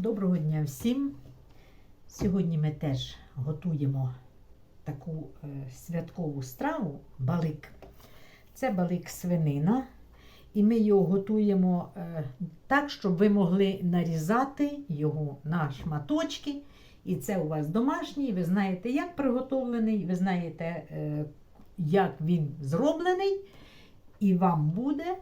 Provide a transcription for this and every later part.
Доброго дня всім! Сьогодні ми теж готуємо таку е, святкову страву балик. Це балик свинина. І ми його готуємо е, так, щоб ви могли нарізати його на шматочки. І це у вас домашній, ви знаєте, як приготовлений, ви знаєте, е, як він зроблений. І вам буде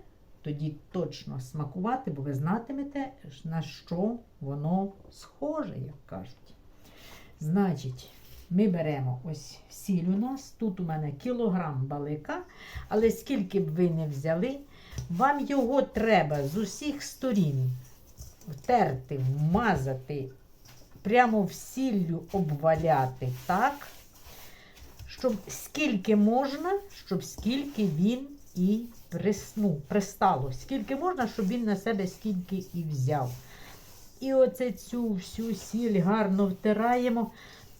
тоді точно смакувати, бо ви знатимете, на що воно схоже, як кажуть. Значить, ми беремо ось сіль у нас. Тут у мене кілограм балика, але скільки б ви не взяли, вам його треба з усіх сторін втерти, вмазати, прямо в сіллю обваляти так, щоб скільки можна, щоб скільки він і присну, пристало. Скільки можна, щоб він на себе скільки і взяв. І оце цю всю сіль гарно втираємо.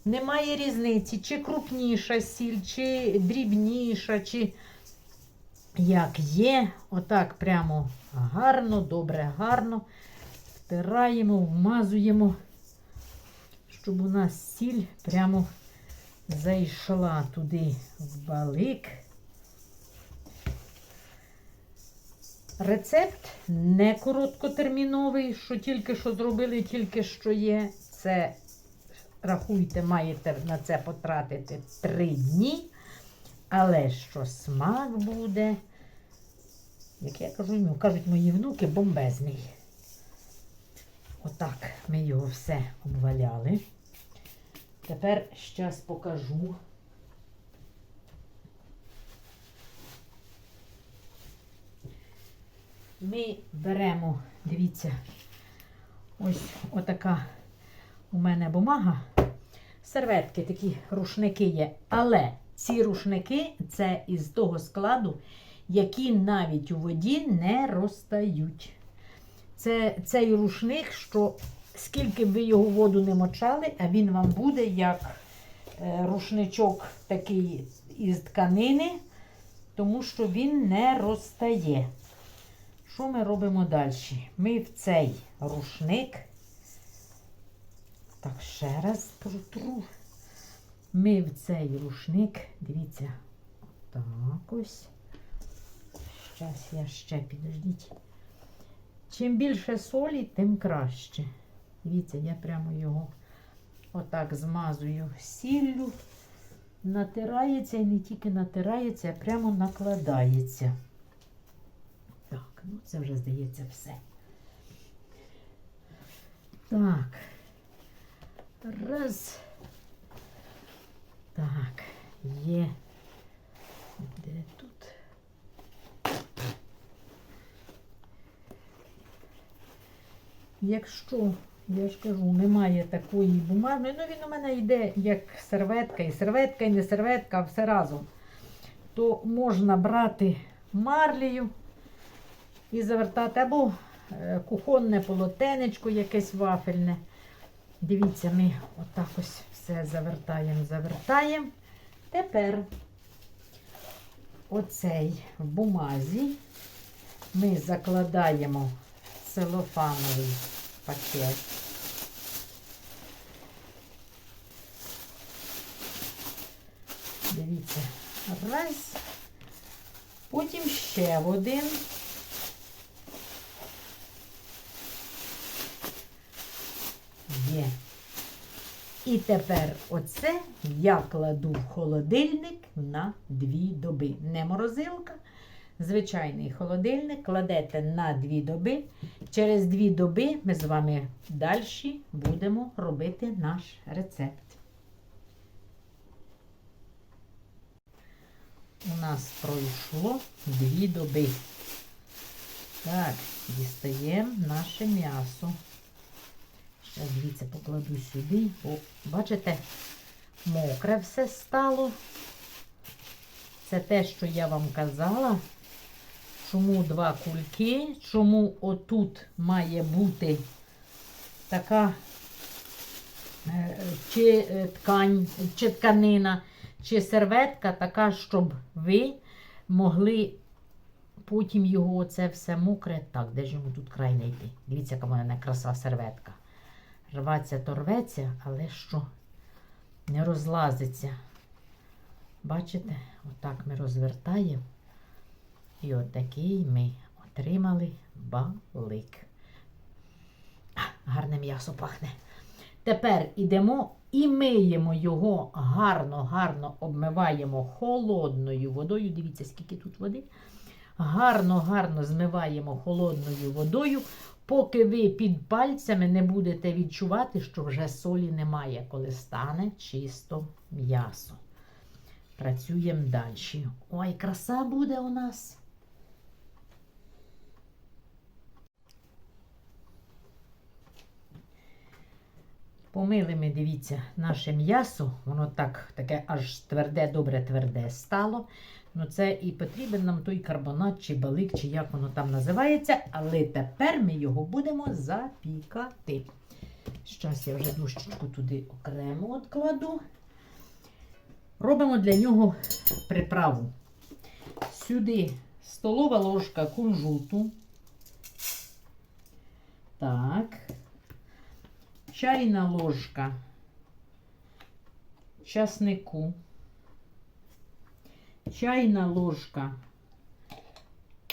Немає різниці, чи крупніша сіль, чи дрібніша, чи як є. Отак прямо гарно, добре, гарно. Втираємо, вмазуємо, щоб у нас сіль прямо зайшла туди в балик. Рецепт не короткотерміновий, що тільки що зробили, тільки що є. Це, рахуйте, маєте на це потратити 3 дні. Але що смак буде, як я кажу, ну, кажуть мої внуки, бомбезний. Отак ми його все обваляли. Тепер щас покажу. Ми беремо, дивіться, ось отака у мене бумага. Серветки, такі рушники є. Але ці рушники це із того складу, які навіть у воді не розтають. Це цей рушник, що скільки б ви його воду не мочали, а він вам буде як е, рушничок такий із тканини, тому що він не розтає. Що ми робимо далі? Ми в цей рушник, так, ще раз протру. Ми в цей рушник, дивіться, так ось. Зараз я ще підождіть. Чим більше солі, тим краще. Дивіться, я прямо його отак змазую сіллю. Натирається і не тільки натирається, а прямо накладається. Так, ну це вже здається все. Так. Раз. Так, є. Де тут? Якщо, я ж кажу, немає такої бумаги, ну він у мене йде як серветка, і серветка, і не серветка, а все разом, то можна брати марлею і завертати або е, кухонне полотенечко якесь вафельне. Дивіться, ми отак ось все завертаємо, завертаємо. Тепер оцей в бумазі ми закладаємо целофановий пакет. Дивіться, раз, потім ще один. Є. І тепер оце я кладу в холодильник на дві доби. Не морозилка, звичайний холодильник кладете на дві доби. Через дві доби ми з вами далі будемо робити наш рецепт. У нас пройшло дві доби. Так, дістаємо наше м'ясо. Ще, дивіться, покладу сюди, бо, бачите, мокре все стало. Це те, що я вам казала. Чому два кульки, чому отут має бути така е, чи е, ткань, чи тканина, чи серветка така, щоб ви могли потім його оце все мокре. Так, де ж йому тут край знайти? Дивіться, яка в мене краса серветка. Рветься, але що не розлазиться. Бачите, отак ми розвертаємо. І отакий ми отримали балик. Гарне м'ясо пахне. Тепер ідемо і миємо його гарно, гарно обмиваємо холодною водою. Дивіться, скільки тут води. Гарно, гарно змиваємо холодною водою, поки ви під пальцями не будете відчувати, що вже солі немає, коли стане чисто м'ясо. Працюємо далі. Ой, краса буде у нас. Помили ми, дивіться, наше м'ясо, воно так таке аж тверде, добре тверде стало. Ну, це і потрібен нам той карбонат, чи балик, чи як воно там називається. Але тепер ми його будемо запікати. Щас я вже дощечку туди окремо откладу. Робимо для нього приправу. Сюди столова ложка кунжуту. Так. Чайна ложка часнику. Чайна ложка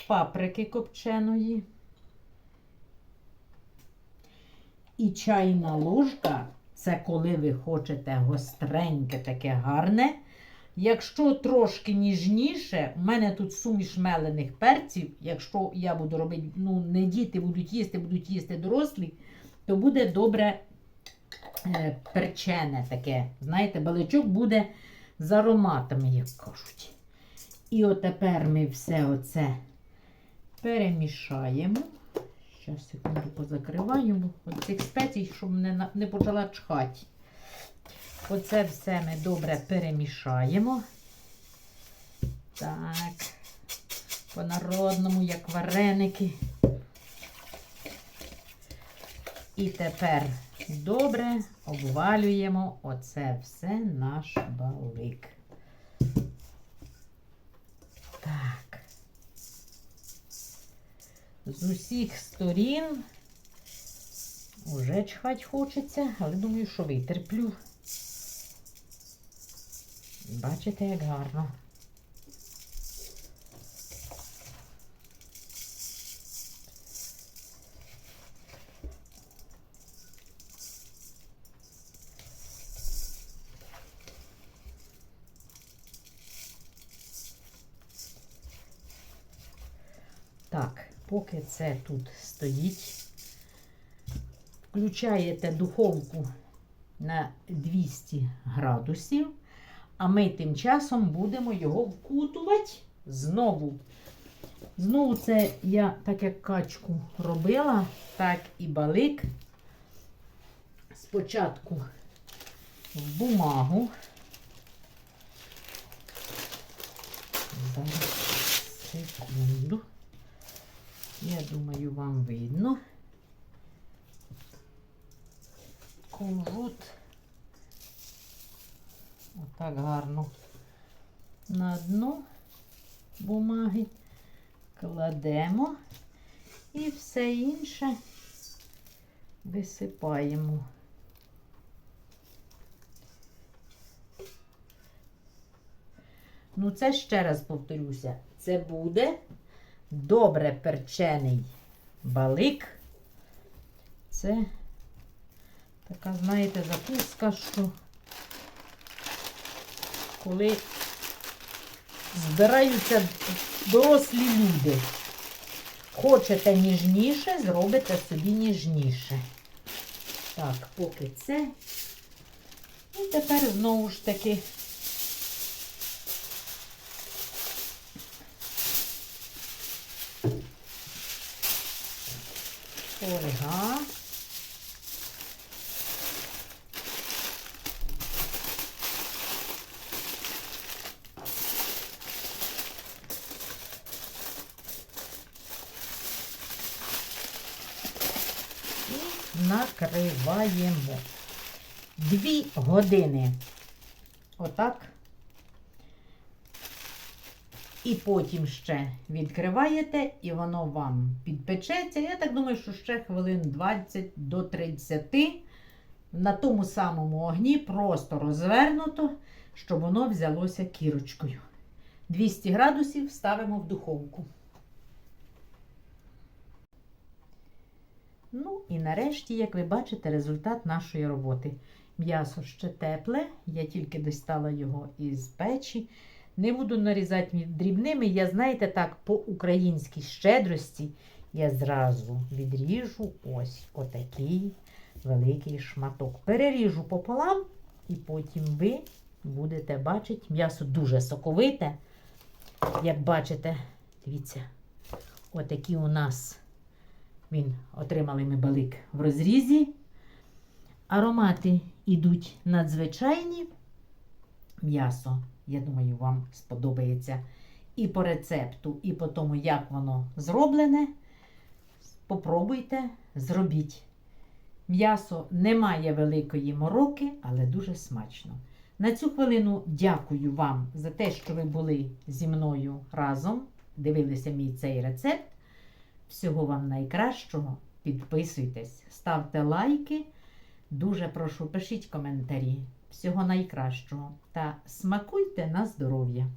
паприки копченої. І чайна ложка це коли ви хочете гостреньке, таке гарне. Якщо трошки ніжніше, у мене тут суміш мелених перців. Якщо я буду робити, ну, не діти будуть їсти, будуть їсти дорослі, то буде добре перчене таке. Знаєте, баличок буде з ароматами, як кажуть. І отепер ми все оце перемішаємо. Зараз секунду позакриваємо. Цих спецій, щоб не, не почала чхати. Оце все ми добре перемішаємо. Так, по-народному, як вареники. І тепер добре обвалюємо оце все наш балик. Так. З усіх сторін уже чхать хочеться, але думаю, що витерплю. Бачите, як гарно. Так, поки це тут стоїть, включаєте духовку на 200 градусів, а ми тим часом будемо його вкутувати знову. Знову це я, так як качку робила, так і балик. Спочатку в бумагу. Зараз секунду. Я думаю, вам видно. Кунжут. Отак гарно на дно бумаги кладемо і все інше висипаємо. Ну, це ще раз повторюся, це буде добре перчений балик. Це така, знаєте, закуска, що коли збираються дорослі люди. Хочете ніжніше, зробите собі ніжніше. Так, поки це. І тепер знову ж таки фольга. Накриваємо. Дві години. Отак. І потім ще відкриваєте, і воно вам підпечеться. Я так думаю, що ще хвилин 20 до 30 на тому самому огні просто розвернуто, щоб воно взялося кірочкою. 200 градусів ставимо в духовку. Ну і нарешті, як ви бачите, результат нашої роботи. М'ясо ще тепле, я тільки достала його із печі. Не буду нарізати дрібними. Я, знаєте, так, по українській щедрості я зразу відріжу ось отакий великий шматок. Переріжу пополам, і потім ви будете бачити, м'ясо дуже соковите. Як бачите, дивіться, отакі у нас він отримали ми балик в розрізі. Аромати йдуть надзвичайні. М'ясо, я думаю, вам сподобається і по рецепту, і по тому, як воно зроблене. Попробуйте, зробіть. М'ясо не має великої мороки, але дуже смачно. На цю хвилину дякую вам за те, що ви були зі мною разом, дивилися мій цей рецепт. Всього вам найкращого. Підписуйтесь, ставте лайки. Дуже прошу, пишіть коментарі. Всього найкращого та смакуйте на здоров'я!